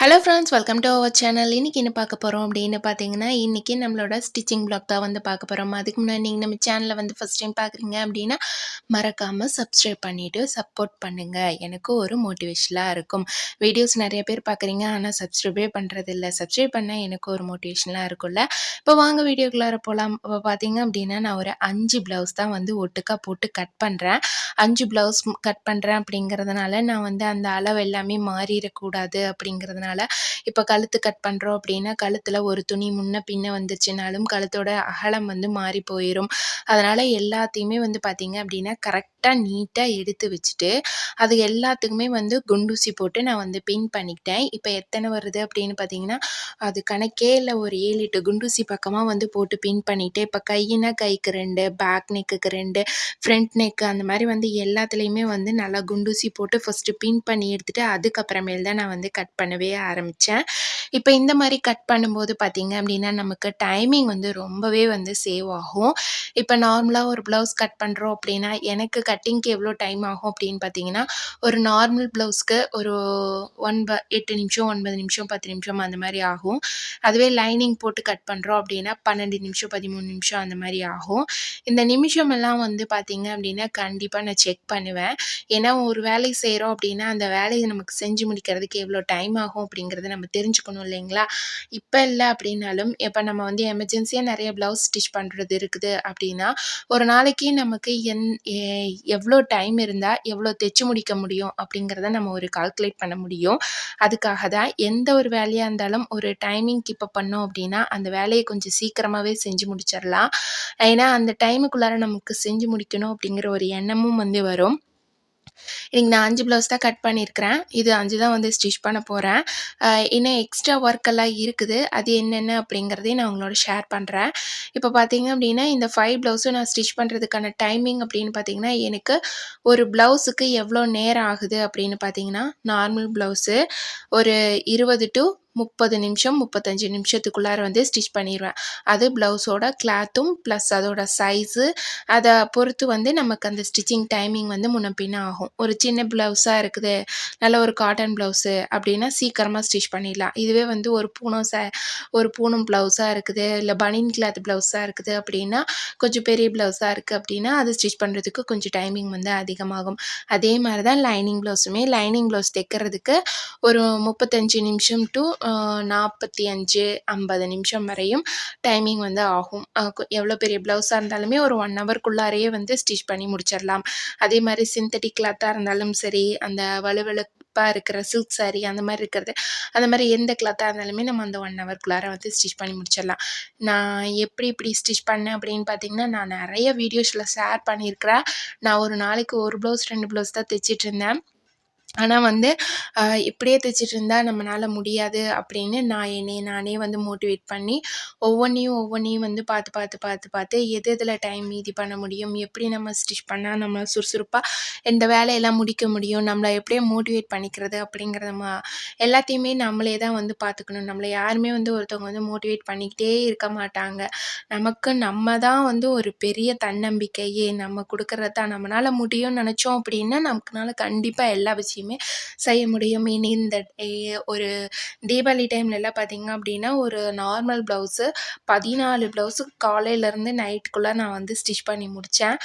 Hello friends welcome to our channel இன்றைக்கி என்ன பார்க்க போகிறோம் அப்படின்னு பார்த்தீங்கன்னா இன்றைக்கி நம்மளோட ஸ்டிச்சிங் பிளாக் தான் வந்து பார்க்க போகிறோம் அதுக்கு முன்னாடி நீங்கள் நம்ம சேனலை வந்து ஃபஸ்ட் டைம் பார்க்குறீங்க அப்படின்னா மறக்காமல் சப்ஸ்கிரைப் பண்ணிவிட்டு சப்போர்ட் பண்ணுங்கள் எனக்கு ஒரு மோட்டிவேஷனாக இருக்கும். வீடியோஸ் நிறைய பேர் பார்க்குறீங்க ஆனால் சப்ஸ்கிரைபே பண்ணுறது இல்லை சப்ஸ்கிரைப் பண்ணால் எனக்கு ஒரு மோட்டிவேஷனாக இருக்கும்ல. இப்போ வாங்க வீடியோக்குள்ளார போகலாம் இப்போ பார்த்தீங்க அப்படின்னா நான் ஒரு அஞ்சு ப்ளவுஸ் தான் வந்து ஒட்டுக்கா போட்டு கட் பண்ணுறேன் அஞ்சு ப்ளவுஸ் கட் பண்ணுறேன் அப்படிங்கிறதுனால நான் வந்து அந்த அளவு எல்லாமே மாறிடக்கூடாது அப்படிங்கிறதுனால அதனால் இப்போ கழுத்து கட் பண்ணுறோம் அப்படின்னா கழுத்தில் ஒரு துணி முன்ன பின்ன வந்துச்சுனாலும் கழுத்தோட அகலம் வந்து மாறி போயிடும் அதனால் எல்லாத்தையுமே வந்து பார்த்திங்க அப்படின்னா கரெக்டாக நீட்டாக எடுத்து வச்சுட்டு அது எல்லாத்துக்குமே வந்து குண்டூசி போட்டு நான் வந்து பின் பண்ணிக்கிட்டேன். இப்போ எத்தனை வருது அப்படின்னு பார்த்தீங்கன்னா அது கணக்கே இல்லை. ஒரு ஏழு எட்டு குண்டூசி பக்கமாக வந்து போட்டு பின் பண்ணிவிட்டு இப்போ கையினா கைக்கு ரெண்டு பேக் நெக்குக்கு ரெண்டு ஃப்ரண்ட் நெக்கு அந்த மாதிரி வந்து எல்லாத்துலேயுமே வந்து நல்லா குண்டூசி போட்டு ஃபஸ்ட்டு பின் பண்ணி எடுத்துகிட்டு அதுக்கப்புறமேல் தான் நான் வந்து கட் பண்ணவே ஆரம்பித்தேன் இப்போ இந்த மாதிரி கட் பண்ணும்போது பார்த்திங்க அப்படின்னா நமக்கு டைமிங் வந்து ரொம்பவே வந்து சேவ் ஆகும். இப்போ நார்மலாக ஒரு ப்ளவுஸ் கட் பண்ணுறோம் அப்படின்னா எனக்கு கட்டிங்க்கு எவ்வளோ டைம் ஆகும் அப்படின்னு பார்த்தீங்கன்னா ஒரு நார்மல் ப்ளவுஸ்க்கு ஒரு ஒன்ப எட்டு நிமிஷம் ஒன்பது நிமிஷம் பத்து நிமிஷம் அந்த மாதிரி ஆகும். அதுவே லைனிங் போட்டு கட் பண்ணுறோம் அப்படின்னா பன்னெண்டு நிமிஷம் பதிமூணு நிமிஷம் அந்த மாதிரி ஆகும். இந்த நிமிஷம் எல்லாம் வந்து பார்த்திங்க அப்படின்னா கண்டிப்பாக நான் செக் பண்ணுவேன். ஏன்னா ஒரு வேலை செய்கிறோம் அப்படின்னா அந்த வேலையை நமக்கு செஞ்சு முடிக்கிறதுக்கு எவ்வளோ டைம் ஆகும் அப்படிங்கிறத நம்ம தெரிஞ்சுக்கணும் இல்லைங்களா? இப்போ இல்லை அப்படின்னாலும் இப்போ நம்ம வந்து எமர்ஜென்சியாக நிறைய ப்ளவுஸ் ஸ்டிச் பண்ணுறது இருக்குது அப்படின்னா ஒரு நாளைக்கு நமக்கு என் எவ்வளோ டைம் இருந்தால் எவ்வளோ தைச்சு முடிக்க முடியும் அப்படிங்கிறத நம்ம ஒரு கால்குலேட் பண்ண முடியும். அதுக்காக தான் எந்த ஒரு வேலையாக இருந்தாலும் ஒரு டைமிங் கீப் அப் பண்ணோம் அப்படின்னா அந்த வேலையை கொஞ்சம் சீக்கிரமாகவே செஞ்சு முடிச்சிடலாம் ஏன்னா அந்த டைமுக்குள்ளார நமக்கு செஞ்சு முடிக்கணும் அப்படிங்கிற ஒரு எண்ணமும் வந்து வரும். இன்றைக்கி நான் அஞ்சு ப்ளவுஸ் தான் கட் பண்ணியிருக்கிறேன். இது அஞ்சு தான் வந்து ஸ்டிச் பண்ண போகிறேன் இன்னும் எக்ஸ்ட்ரா ஒர்க் எல்லாம் இருக்குது. அது என்னென்ன அப்படிங்கிறதையும் நான் உங்களோட ஷேர் பண்ணுறேன் இப்போ பார்த்தீங்க அப்படின்னா இந்த ஃபைவ் ப்ளவுஸும் நான் ஸ்டிச் பண்ணுறதுக்கான டைமிங் அப்படின்னு பார்த்தீங்கன்னா எனக்கு ஒரு ப்ளவுஸுக்கு எவ்வளோ நேரம் ஆகுது அப்படின்னு பார்த்தீங்கன்னா நார்மல் ப்ளவுஸு ஒரு இருபது டு முப்பது நிமிஷம் முப்பத்தஞ்சு நிமிஷத்துக்குள்ளார வந்து ஸ்டிச் பண்ணிடுவேன் அது ப்ளவுஸோட கிளாத்தும் ப்ளஸ் அதோட சைஸு அதை பொறுத்து வந்து நமக்கு அந்த ஸ்டிச்சிங் டைமிங் வந்து முன்ன பின்ன ஆகும். ஒரு சின்ன ப்ளவுஸாக இருக்குது நல்ல ஒரு காட்டன் ப்ளவுஸு அப்படின்னா சீக்கிரமாக ஸ்டிச் பண்ணிடலாம். இதுவே வந்து ஒரு பூனம் ச ஒரு பூனம் ப்ளவுஸாக இருக்குது இல்லை பனியன் கிளாத் ப்ளவுஸாக இருக்குது அப்படின்னா கொஞ்சம் பெரிய ப்ளவுஸாக இருக்குது அப்படின்னா அது ஸ்டிச் பண்ணுறதுக்கு கொஞ்சம் டைமிங் வந்து அதிகமாகும். அதே மாதிரி தான் லைனிங் ப்ளவுஸுமே லைனிங் ப்ளவுஸ் தைக்கிறதுக்கு ஒரு முப்பத்தஞ்சு நிமிஷம் டு நாற்பத்தி அஞ்சு ஐம்பது நிமிஷம் வரையும் டைமிங் வந்து ஆகும். எவ்வளோ பெரிய ப்ளவுஸாக இருந்தாலுமே ஒரு ஒன் ஹவர்க்குள்ளாரையே வந்து ஸ்டிச் பண்ணி முடிச்சிடலாம் அதே மாதிரி சிந்தட்டிக் கிளாத்தாக இருந்தாலும் சரி அந்த வலுவழுப்பாக இருக்கிற சில்க் saree அந்த மாதிரி இருக்கிறது அந்த மாதிரி எந்த கிளாத்தாக இருந்தாலுமே நம்ம அந்த ஒன் ஹவர்க்குள்ளார வந்து ஸ்டிச் பண்ணி முடிச்சிடலாம் நான் எப்படி இப்படி ஸ்டிச் பண்ணேன் அப்படின்னு பார்த்தீங்கன்னா நான் நிறைய வீடியோஸில் ஷேர் பண்ணியிருக்கிறேன். நான் ஒரு நாளைக்கு ஒரு ப்ளவுஸ் ரெண்டு ப்ளவுஸ் தான் தைச்சிட்டு இருந்தேன். ஆனால் வந்து இப்படியே தைச்சிட்டு இருந்தால் நம்மளால முடியாது அப்படின்னு நான் என்னை நானே வந்து மோட்டிவேட் பண்ணி ஒவ்வொன்றையும் ஒவ்வொன்றையும் வந்து பார்த்து பார்த்து பார்த்து பார்த்து எது எதில் டைம் மீதி பண்ண முடியும் எப்படி நம்ம ஸ்டிச் பண்ணால் நம்ம சுறுசுறுப்பாக இந்த வேலையெல்லாம் முடிக்க முடியும் நம்மளை எப்படியே மோட்டிவேட் பண்ணிக்கிறது அப்படிங்கிறத மா எல்லாத்தையுமே நம்மளே தான் வந்து பார்த்துக்கணும். நம்மளை யாருமே வந்து ஒருத்தவங்க வந்து மோட்டிவேட் பண்ணிக்கிட்டே இருக்க மாட்டாங்க. நமக்கு நம்ம தான் வந்து ஒரு பெரிய தன்னம்பிக்கையே நம்ம கொடுக்கறது தான் நம்மளால் முடியும்னு நினச்சோம் அப்படின்னா நமக்குனால கண்டிப்பாக எல்லா விஷயம் செய்ய முடியும். இனி இந்த ஒரு தீபாவளி டைம்லலாம் பார்த்தீங்க அப்படின்னா ஒரு நார்மல் ப்ளவுஸு பதினாலு ப்ளவுஸு காலையிலேருந்து நைட்டுக்குள்ளே நான் வந்து ஸ்டிச் பண்ணி முடித்தேன்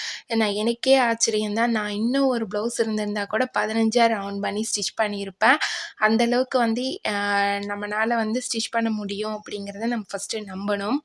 நான் எனக்கே ஆச்சரியம் தான். நான் இன்னும் ஒரு ப்ளவுஸ் இருந்திருந்தா கூட பதினஞ்சா ரவுண்ட் பண்ணி ஸ்டிச் பண்ணியிருப்பேன். அந்தளவுக்கு வந்து நம்மளால் வந்து ஸ்டிச் பண்ண முடியும் அப்படிங்கிறத நம்ம ஃபஸ்ட்டு நம்பணும்.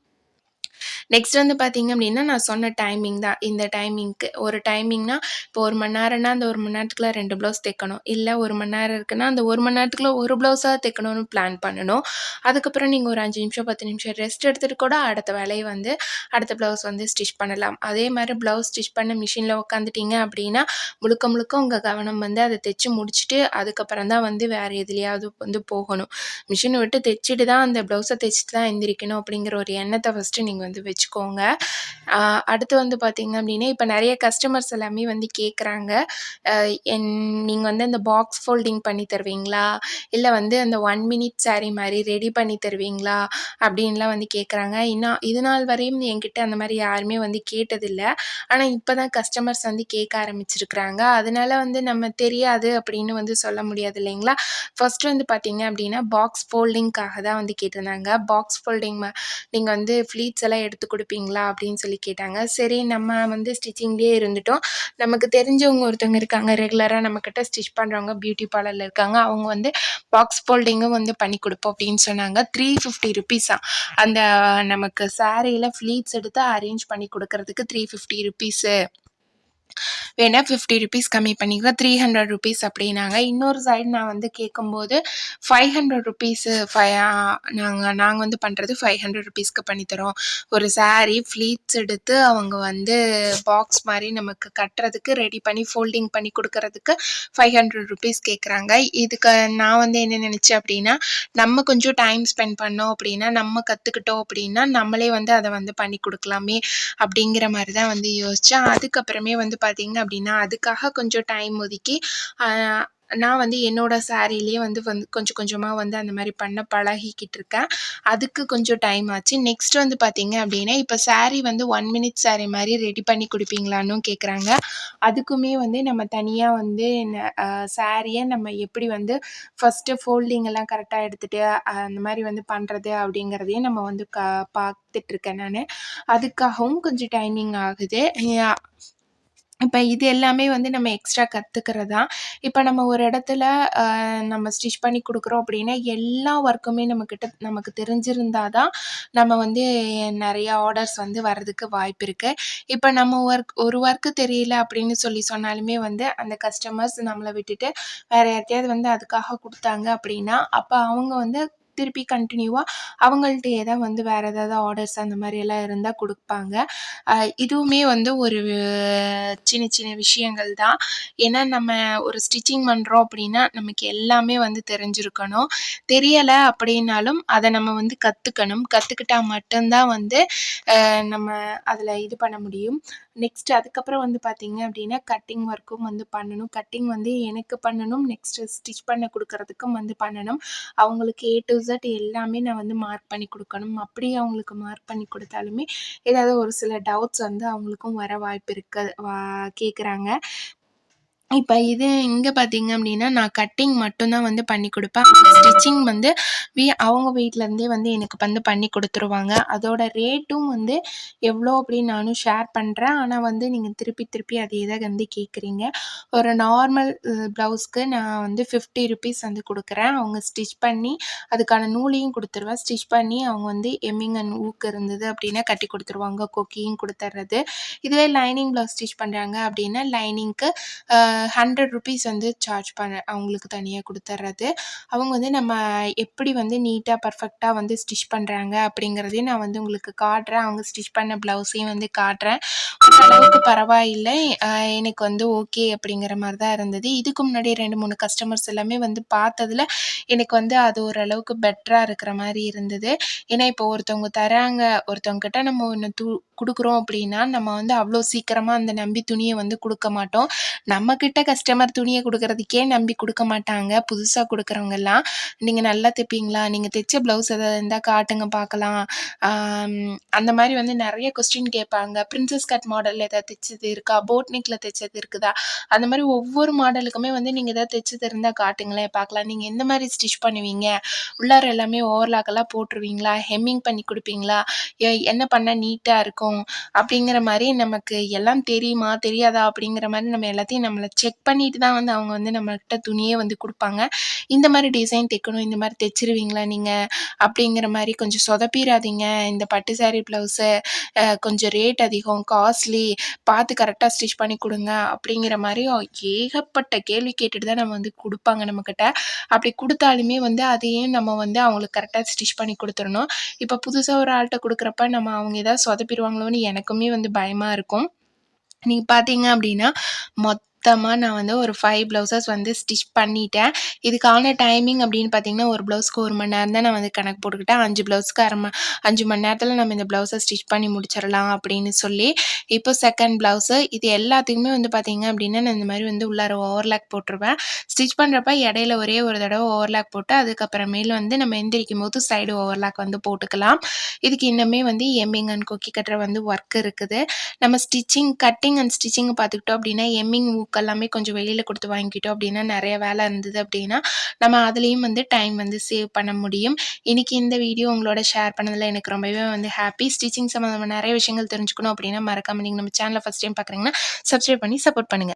நெக்ஸ்ட் வந்து பார்த்தீங்க அப்படின்னா நான் சொன்ன டைமிங் தான். இந்த டைமிங்க்கு ஒரு டைமிங்னா இப்போ ஒரு மணி நேரம்னா அந்த ஒரு மணி நேரத்துக்குள்ள ரெண்டு ப்ளவுஸ் தைக்கணும். இல்லை ஒரு மணி நேரம் இருக்குன்னா அந்த ஒரு மணி நேரத்துக்குள்ள ஒரு ப்ளவுஸாக தைக்கணும்னு பிளான் பண்ணணும். அதுக்கப்புறம் நீங்கள் ஒரு அஞ்சு நிமிஷம் பத்து நிமிஷம் ரெஸ்ட் எடுத்துகிட்டு கூட அடுத்த வேலையை வந்து அடுத்த ப்ளவுஸ் வந்து ஸ்டிச் பண்ணலாம். அதே மாதிரி ப்ளவுஸ் ஸ்டிச் பண்ண மிஷினில் உட்காந்துட்டீங்க அப்படின்னா முழுக்க முழுக்க உங்கள் கவனம் வந்து அதை தைச்சு முடிச்சுட்டு அதுக்கப்புறம் தான் வந்து வேறு எதுலையாவது வந்து போகணும். மிஷினை விட்டு தைச்சிட்டு தான் அந்த ப்ளவுஸை தைச்சிட்டு தான் எந்திரிக்கணும் அப்படிங்கிற ஒரு எண்ணத்தை ஃபஸ்ட்டு நீங்கள் வந்து வச்சுக்கோங்க. அடுத்து வந்து பார்த்திங்க அப்படின்னா இப்போ நிறைய கஸ்டமர்ஸ் எல்லாமே வந்து கேட்குறாங்க என் நீங்கள் வந்து அந்த பாக்ஸ் ஃபோல்டிங் பண்ணி தருவீங்களா? இல்லை வந்து அந்த ஒன் மினிட் saree மாதிரி ரெடி பண்ணி தருவீங்களா? அப்படின்லாம் வந்து கேட்குறாங்க இன்னும் இது நாள் வரையும் என்கிட்ட அந்த மாதிரி யாருமே வந்து கேட்டதில்லை. ஆனால் இப்போ தான் கஸ்டமர்ஸ் வந்து கேட்க ஆரம்பிச்சிருக்கிறாங்க. அதனால வந்து நம்ம தெரியாது அப்படின்னு வந்து சொல்ல முடியாது இல்லைங்களா? ஃபர்ஸ்ட் வந்து பார்த்தீங்க அப்படின்னா பாக்ஸ் ஃபோல்டிங்காக தான் வந்து கேட்டிருந்தாங்க. பாக்ஸ் ஃபோல்டிங் நீங்கள் வந்து ஃப்ளீட்ஸ் எல்லாம் எடுத்து கொடுப்பீங்களா அப்படின்னு சொல்லி கேட்டாங்க. சரி நம்ம வந்து ஸ்டிச்சிங்லேயே இருந்துட்டோம். நமக்கு தெரிஞ்சவங்க ஒருத்தவங்க இருக்காங்க. ரெகுலராக நம்மக்கிட்ட ஸ்டிச் பண்ணுறவங்க பியூட்டி பார்லரில் இருக்காங்க. அவங்க வந்து பாக்ஸ் ஃபோல்டிங்கும் வந்து பண்ணி கொடுப்போம் அப்படின்னு சொன்னாங்க. த்ரீ ஃபிஃப்டி ருபீஸா அந்த நமக்கு சாரியில் ஃப்ளீட்ஸ் எடுத்து அரேஞ்ச் பண்ணி கொடுக்கறதுக்கு த்ரீ ஃபிஃப்டி ருபீஸு வேணால் ஃபிஃப்டி ருபீஸ் கம்மி பண்ணிக்க. த்ரீ ஹண்ட்ரட் ருபீஸ் அப்படின்னாங்க. இன்னொரு சைடு நான் வந்து கேட்கும்போது ஃபைவ் ஹண்ட்ரட் ருபீஸு ஃபை நாங்கள் நாங்கள் வந்து பண்ணுறது ஃபைவ் ஹண்ட்ரட் ருபீஸ்க்கு பண்ணித்தரோம் ஒரு சாரீ ஃப்ளீட்ஸ் எடுத்து அவங்க வந்து பாக்ஸ் மாதிரி நமக்கு கட்டுறதுக்கு ரெடி பண்ணி ஃபோல்டிங் பண்ணி கொடுக்கறதுக்கு ஃபைவ் ஹண்ட்ரட் ருபீஸ் கேட்குறாங்க இதுக்கு நான் வந்து என்ன நினச்சேன் அப்படின்னா நம்ம கொஞ்சம் டைம் ஸ்பெண்ட் பண்ணோம் அப்படின்னா நம்ம கற்றுக்கிட்டோம் அப்படின்னா நம்மளே வந்து அதை வந்து பண்ணி கொடுக்கலாமே அப்படிங்கிற மாதிரி தான் வந்து யோசித்தேன் அதுக்கப்புறமே வந்து பார்த்தீங்க அப்படின்னா அதுக்காக கொஞ்சம் டைம் ஒதுக்கி நான் வந்து என்னோடய சாரீலேயே வந்து வந்து கொஞ்சம் கொஞ்சமாக வந்து அந்த மாதிரி பண்ண பழகிக்கிட்டு இருக்கேன். அதுக்கு கொஞ்சம் டைம் ஆச்சு. நெக்ஸ்ட் வந்து பார்த்தீங்க அப்படின்னா இப்போ saree வந்து ஒன் மினிட் saree மாதிரி ரெடி பண்ணி கொடுப்பீங்களான்னு கேட்குறாங்க அதுக்குமே வந்து நம்ம தனியாக வந்து சாரியை நம்ம எப்படி வந்து ஃபஸ்ட்டு ஃபோல்டிங் எல்லாம் கரெக்டாக எடுத்துகிட்டு அந்த மாதிரி வந்து பண்ணுறது அப்படிங்கிறதையும் நம்ம வந்து க பார்த்துட்ருக்கேன் நான். அதுக்காகவும் கொஞ்சம் டைமிங் ஆகுது. இப்போ இது எல்லாமே வந்து நம்ம எக்ஸ்ட்ரா கற்றுக்கிறது தான் இப்போ நம்ம ஒரு இடத்துல நம்ம ஸ்டிச் பண்ணி கொடுக்குறோம் அப்படின்னா எல்லா ஒர்க்குமே நம்மக்கிட்ட நமக்கு தெரிஞ்சிருந்தா தான் நம்ம வந்து நிறையா ஆர்டர்ஸ் வந்து வர்றதுக்கு வாய்ப்பு இருக்குது இப்போ நம்ம ஒர்க் ஒரு ஒர்க்கு தெரியல அப்படின்னு சொல்லி சொன்னாலுமே வந்து அந்த கஸ்டமர்ஸ் நம்மளை விட்டுட்டு வேறு யார்ட்டையாவது வந்து அதுக்காக கொடுத்தாங்க அப்படின்னா அப்போ அவங்க வந்து திருப்பி கண்டினியூவாக அவங்கள்ட்டயே தான் வந்து வேறு ஏதாவது ஆர்டர்ஸ் அந்த மாதிரி எல்லாம் இருந்தால் கொடுப்பாங்க. இதுவுமே வந்து ஒரு சின்ன சின்ன விஷயங்கள் தான். ஏன்னா நம்ம ஒரு ஸ்டிச்சிங் பண்ணுறோம் அப்படின்னா நமக்கு எல்லாமே வந்து தெரிஞ்சிருக்கணும். தெரியலை அப்படின்னாலும் அதை நம்ம வந்து கற்றுக்கணும் கற்றுக்கிட்டா மட்டும்தான் வந்து நம்ம அதில் இது பண்ண முடியும். நெக்ஸ்ட் அதுக்கப்புறம் வந்து பார்த்தீங்க அப்படின்னா கட்டிங் ஒர்க்கும் வந்து பண்ணணும். கட்டிங் வந்து எனக்கு பண்ணணும். நெக்ஸ்ட் ஸ்டிச் பண்ண கொடுக்கறதுக்கும் வந்து பண்ணணும். அவங்களுக்கு ஏ டு இசட் எல்லாமே நான் வந்து மார்க் பண்ணி கொடுக்கணும். அப்படி அவங்களுக்கு மார்க் பண்ணி கொடுத்தாலுமே ஏதாவது ஒரு சில டவுட்ஸ் வந்து அவங்களுக்கும் வர வாய்ப்பு இருக்க வா கேட்குறாங்க இப்போ இது இங்கே பார்த்தீங்க அப்படின்னா நான் கட்டிங் மட்டும்தான் வந்து பண்ணி கொடுப்பேன். ஸ்டிச்சிங் வந்து வீ அவங்க வீட்டிலேருந்தே வந்து எனக்கு வந்து பண்ணி கொடுத்துருவாங்க. அதோட ரேட்டும் வந்து எவ்வளோ அப்படின்னு நானும் ஷேர் பண்ணுறேன் ஆனால் வந்து நீங்கள் திருப்பி திருப்பி அதே தான் வந்து கேட்குறீங்க ஒரு நார்மல் ப்ளவுஸ்க்கு நான் வந்து ஃபிஃப்டி ருபீஸ் வந்து கொடுக்குறேன். அவங்க ஸ்டிச் பண்ணி அதுக்கான நூலையும் கொடுத்துருவேன். ஸ்டிச் பண்ணி அவங்க வந்து எம்மிங் அண்ட் ஊக்கு இருந்தது அப்படின்னா கட்டி கொடுத்துருவாங்க. கொக்கியும் கொடுத்துட்றது இதுவே லைனிங் ப்ளவுஸ் ஸ்டிச் பண்ணுறாங்க அப்படின்னா லைனிங்க்கு ஹண்ட்ரட் ருபீஸ் வந்து சார்ஜ் பண்ண அவங்களுக்கு தனியாக கொடுத்துட்றது அவங்க வந்து நம்ம எப்படி வந்து நீட்டாக பர்ஃபெக்டாக வந்து ஸ்டிச் பண்ணுறாங்க அப்படிங்கிறதையும் நான் வந்து உங்களுக்கு காட்டுறேன். அவங்க ஸ்டிச் பண்ண ப்ளவுஸையும் வந்து காட்டுறேன். ஓரளவுக்கு பரவாயில்லை. எனக்கு வந்து ஓகே அப்படிங்கிற மாதிரி தான் இருந்தது. இதுக்கு முன்னாடி ரெண்டு மூணு கஸ்டமர்ஸ் எல்லாமே வந்து பார்த்ததுல எனக்கு வந்து அது ஓரளவுக்கு பெட்டராக இருக்கிற மாதிரி இருந்தது. ஏன்னா இப்போ ஒருத்தவங்க தராங்க ஒருத்தவங்க கிட்ட நம்ம ஒன்று தூ கொடுக்குறோம் அப்படின்னா நம்ம வந்து அவ்வளோ சீக்கிரமாக அந்த நம்பி துணியை வந்து கொடுக்க மாட்டோம். நம்மக்கிட்ட கஸ்டமர் துணியை கொடுக்குறதுக்கே நம்பி கொடுக்க மாட்டாங்க. புதுசாக கொடுக்குறவங்கெல்லாம் நீங்கள் நல்லா தைப்பீங்களா? நீங்கள் தைச்ச ப்ளவுஸ் எதாவது இருந்தால் காட்டுங்க பார்க்கலாம் அந்த மாதிரி வந்து நிறைய கொஸ்டின் கேட்பாங்க. பிரின்சஸ் கட் மாடல் எதாவது தைச்சது இருக்கா? போட்னிக்கில் தைச்சது இருக்குதா? அந்த மாதிரி ஒவ்வொரு மாடலுக்குமே வந்து நீங்கள் எதாவது தைச்சது இருந்தால் காட்டுங்களேன் பார்க்கலாம் நீங்கள் எந்த மாதிரி ஸ்டிச் பண்ணுவீங்க? உள்ளார எல்லாமே ஓவர்லாக்கெல்லாம் போட்டுருவீங்களா? ஹெம்மிங் பண்ணி கொடுப்பீங்களா? என்ன பண்ணால் நீட்டாக இருக்கும்? அப்படிங்கிற மாதிரி நமக்கு எல்லாம் தெரியுமா தெரியாதா அப்படிங்கிற மாதிரி நம்ம எல்லாத்தையும் நம்மளை செக் பண்ணிட்டு தான் வந்து அவங்க வந்து நம்மக்கிட்ட துணியே வந்து கொடுப்பாங்க. இந்த மாதிரி டிசைன் தைக்கணும் இந்த மாதிரி தைச்சிருவீங்களா நீங்கள் அப்படிங்கிற மாதிரி கொஞ்சம் சொதப்பிடாதீங்க இந்த பட்டு சாரீ ப்ளவுஸு கொஞ்சம் ரேட் அதிகம் காஸ்ட்லி பார்த்து கரெக்டாக ஸ்டிச் பண்ணி கொடுங்க அப்படிங்கிற மாதிரி ஏகப்பட்ட கேள்வி கேட்டுட்டு தான் நம்ம வந்து கொடுப்பாங்க நம்மக்கிட்ட அப்படி கொடுத்தாலுமே வந்து அதையும் நம்ம வந்து அவங்களுக்கு கரெக்டாக ஸ்டிச் பண்ணி கொடுத்துடணும். இப்போ புதுசாக ஒரு ஆள்கிட்ட கொடுக்குறப்ப நம்ம அவங்க ஏதாவது சொதப்பிடுவாங்க சொதப்பிடுவாங்களோன்னு எனக்குமே வந்து பயமாக இருக்கும். நீங்கள் பார்த்தீங்க அப்படின்னா மொத்த மொத்தமாக நான் வந்து ஒரு ஃபைவ் ப்ளவுஸஸ் வந்து ஸ்டிச் பண்ணிட்டேன். இதுக்கான டைமிங் அப்படின்னு பார்த்தீங்கன்னா, ஒரு ப்ளவுஸ்க்கு ஒரு மணி நேரம் தான் நான் வந்து கணக்கு போட்டுக்கிட்டேன். அஞ்சு ப்ளவுஸ்க்கு அரை ம அஞ்சு மணி நேரத்தில் நம்ம இந்த ப்ளவுஸை ஸ்டிச் பண்ணி முடிச்சிடலாம் அப்படின்னு சொல்லி. இப்போ செகண்ட் ப்ளவுஸு இது எல்லாத்துக்குமே வந்து பார்த்தீங்க அப்படின்னா, நான் இந்த மாதிரி வந்து உள்ளார ஓவர்லாக் போட்டுருவேன். ஸ்டிச் பண்ணுறப்ப இடையில ஒரே ஒரு தடவை ஓவர்லாக் போட்டு, அதுக்கப்புறமேல் வந்து நம்ம எந்திரிக்கும்போது சைடு ஓவர்லாக் வந்து போட்டுக்கலாம். இதுக்கு இன்னுமே வந்து எம்மிங் அண்ட் கொக்கி கட்டுற வந்து ஒர்க் இருக்குது. நம்ம ஸ்டிச்சிங் கட்டிங் அண்ட் ஸ்டிச்சிங் பார்த்துக்கிட்டோம் அப்படின்னா, எம்மிங் புக் எல்லாமே கொஞ்சம் வெளியில் கொடுத்து வாங்கிக்கிட்டோம் அப்படின்னா, நிறைய வேலை இருந்தது அப்படின்னா, நம்ம அதுலேயும் வந்து டைம் வந்து சேவ் பண்ண முடியும். இன்றைக்கி இந்த வீடியோ உங்களோட ஷேர் பண்ணதில் எனக்கு ரொம்பவே வந்து ஹாப்பி ஸ்டிச்சிங் சம்மந்தமாக நிறைய விஷயங்கள் தெரிஞ்சுக்கணும் அப்படின்னா, மறக்காம நீங்கள் நம்ம சேனலை ஃபஸ்ட் டைம் பார்க்குறீங்கன்னா, சப்ஸ்கிரைப் பண்ணி சப்போர்ட் பண்ணுங்க.